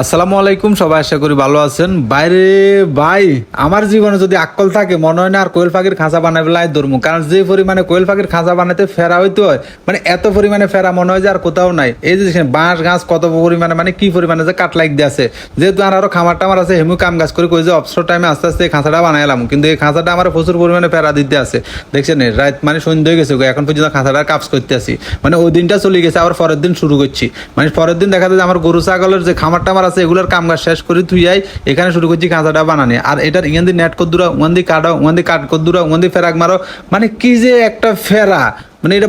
আসসালামু আলাইকুম, সবাই আশা করি ভালো আছেন। বাইরে ভাই, আমার জীবনে যদি আকল থাকে, মনে হয় না আর কোয়েল পাখির খাঁচা বানাবে লাই ধরবো কারণ যে পরিমাণে কোয়েল পাখির খাঁচা বানাতে ফেরা হইতে হয় মানে এত পরিমাণে ফেরা মনে হয় যে আর কোথাও নাই। এই যে বাঁশ গাছ কত পরিমাণে মানে কি পরিমাণে যে কাট লাইক আছে। যেহেতু আর আরও খামার টামার আছে হেমু কাম গাছ করে কই যে অবসর টাইমে আস্তে আস্তে এই খাঁচাটা বানাইলাম। কিন্তু এই খাঁচাটা আমার প্রচুর পরিমাণে ফেরা দিতে আছে। দেখছেন রাত মানে সন্ধ্যে হয়ে গেছে এখন পর্যন্ত খাঁচাটা কাজ করতে আছি। মানে ওই দিনটা চলে গেছে, আবার পরের দিন শুরু করছি। মানে পরের দিন দেখা যায় আমার গরু ছাগলের যে খামার আছে, এগুলোর কাম কাজ শেষ করে তুই যাই এখানে শুরু করছি খাঁচাটা বানানি। আর এটার ইয়ান দিয়ে নেট কদ্দুরা, ওয়ান দিয়ে কাটাও ওয়ান দিয়ে কাট কদ্দুরা, ওয়ান দিয়ে ফেরাক মারো মানে কি যে একটা ফেরা। মানে এটা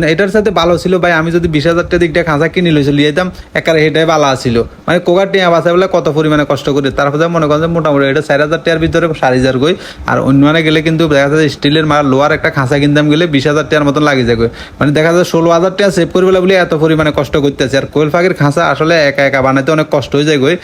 না এটার সাথে ভালো ছিল ভাই, আমি যদি বিশ হাজার টাকা দিকটা খাঁচা কিনে লইছি লিয়ে যেতাম একারে এটাই ভালো ছিল। মানে কোকার টিয়া বাঁচা বলে কত পরিমাণে কষ্ট করে। তারপরে মনে করেন যে মোটামুটি এটা চার হাজার টাকার ভিতরে সাড়ে হাজার গই আর অন্য মানে গেলে কিন্তু দেখা যাচ্ছে স্টিলের মার লোয়ার একটা খাঁচা কিনতাম গেলে বিশ হাজার টাকার মতন লাগে যাবে মানে দেখা যায় ষোলো হাজার টাকা সেভ করে বলে বলে এত পরিমাণে কষ্ট করতেছে। আর কোয়েল পাখির খাঁচা আসলে একা একা বানাতে অনেক কষ্ট হয়ে যায় গই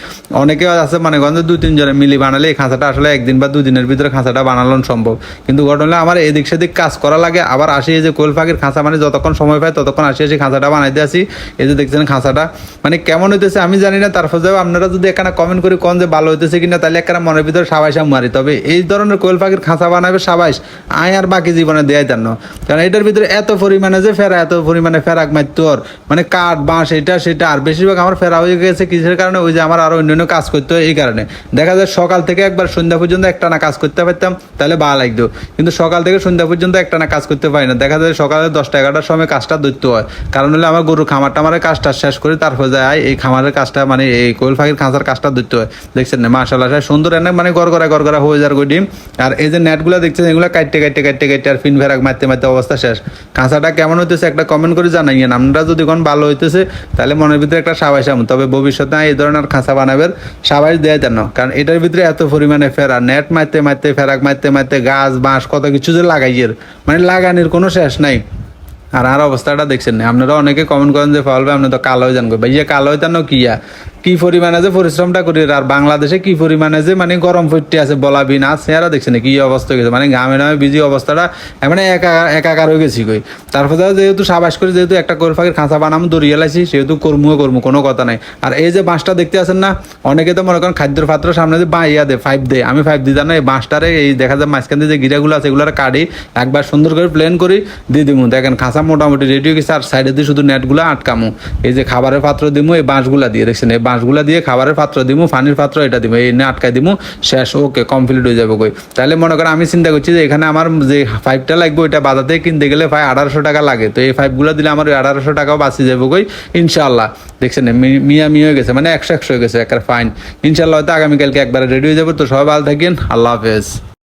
অনেকে আছে মানে গন্ধ দু তিনজনে মিলি বানালে এই খাঁচাটা আসলে একদিন বা দুদিনের ভিতরে খাঁচাটা বানানো সম্ভব। কিন্তু ঘটনা আমার এদিক সেদিক কাজ করা লাগে, আবার আসি যে কোয়েল পাখির খাঁচা মানে যতক্ষণ সময় পাই ততক্ষণ আসি আসি খাঁচাটা বানাইতে আসি। এই যে দেখছেন খাঁচাটা। মানে কেমন হইতেছে আমি জানি না তারপর যাব আপনারা যদি এখানে কমেন্ট করে কোন যে ভালো হইতেছে কিনা, তাহলে একটা মনের ভিতরে সাবাইসাম মারি। তবে এই ধরনের কোয়েল পাখির খাঁচা বানাবে সাবাইস আয় আর বাকি জীবনে দেয় তেন কারণ এটার ভিতরে এত পরিমাণে যে ফেরা, এত পরিমাণে ফেরাক মারতোর মানে কাঠ, বাঁশ, এটা, সেটা, আর বেশিরভাগ আমার ফেরা হয়ে গেছে কিসের কারণে? ওই যে আমার আরও অন্যান্য কাজ করতে হয় এই কারণে। দেখা যায় সকাল থেকে একবার সন্ধ্যা পর্যন্ত একটা না কাজ করতে পারতাম, তাহলে ভালো লাগতো। কিন্তু সকাল থেকে সন্ধ্যা পর্যন্ত একটা না কাজ করতে পারি না। দেখা যায় সকালে দশটা এগারোটার সময় কাজটা ধরতে হয়। কারণ হলে আমার গরু খামার টামারের কাজটা শেষ করে তারপর যায় এই খামারের কাজটা মানে এই কোয়েল পাখির খাঁচার কাজটা ধরতে হয়। দেখছেন না? মাসাল্লাহ সুন্দর এনে মানে গড় করা গড় করা হয়ে যার গো ডিম। আর এই যে নেটগুলো দেখছেন, এগুলো কাটতে কাটতে কাটতে কাটতে আর ফিন ফেরাক মারতে মারতে অবস্থা শেষ। খাঁচাটা কেমন হইতেছে একটা কমেন্ট করে জানাই। জানাইয়েন আপনারা যদি কোন ভালো হইতেছে, তাহলে মনের ভিতরে একটা সাবাইস আমু। তবে ভবিষ্যতে এই ধরনের খাঁচা বানাবের সাবাইস দেয় দেন কারণ এটার ভিতরে এত পরিমাণে ফেরা নেট মারতে মারতে, ফেরাক মারতে মারতে গাছ, বাঁশ, কত কিছু যে লাগাইয়ের। মানে লাগানির কোনো শেষ নাই। আর আর অবস্থাটা দেখছেন না। আপনারা অনেকে কমেন্ট করেন যে ফল ভাই, আপনি তো কালো হয়ে যান ভাই। ভাইয়া কালো কি কিয়া কি পরিমাণে যে পরিশ্রমটা করি, আর বাংলাদেশে কি পরিমাণে যে মানে গরম ফুটতে আছে, বলা বলাবি না চেহারা দেখছেন কি অবস্থা গেছে মানে গ্রামে নামে বিজি অবস্থাটা মানে একা, একাকার হয়ে গেছি কই। তারপরে যেহেতু সাবাস করে, যেহেতু একটা কোর পাখির খাঁচা বানাম দরিয়ে লাইছি সেহেতু কর্মুও কর্মু, কোনো কথা নাই। আর এই যে বাঁশটা দেখতে আছেন না, অনেকে তো মনে করেন খাদ্যের পাত্র সামনে যে বা ইয়া দে ফাইভ দে আমি ফাইভ দিতাম না, এই বাঁশটারে, এই দেখা যায় মাঝখান দিয়ে যে গিরাগুলো আছে এগুলো কাটি, একবার সুন্দর করে প্লেন করি, দিয়ে দিমু। দেখেন খাঁচা মোটামুটি রেডি হয়ে গেছে, আর সাইডে দিয়ে শুধু নেটগুলো আটকামু। এই যে খাবারের পাত্র দিমু, এই বাঁশগুলা দিয়ে, দেখছেন? এই বাঁশগুলা দিয়ে খাবারের পাত্র দিমু পানির পাত্র এটা দিমু, এই আটকাই দিমু, শেষ, ওকে কমপ্লিট হয়ে যাবে কই। তাহলে মনে করেন আমি চিন্তা করছি যে এখানে আমার যে পাইপটা লাগবে ওইটা বাজাতে কিনতে গেলে প্রায় আঠারোশো টাকা লাগে। তো এই পাইপগুলো দিলে আমার ওই আঠারোশো টাকাও বাঁচি যাবে কই ইনশাল্লাহ দেখছেন মিয়া মিয়া হয়ে গেছে মানে একশো একশো হয়ে গেছে একটা ফাইন ইনশাল্লাহ হয়তো আগামীকালকে একবারে রেডি হয়ে যাবে। তো সবাই ভালো থাকেন, আল্লাহ হাফেজ।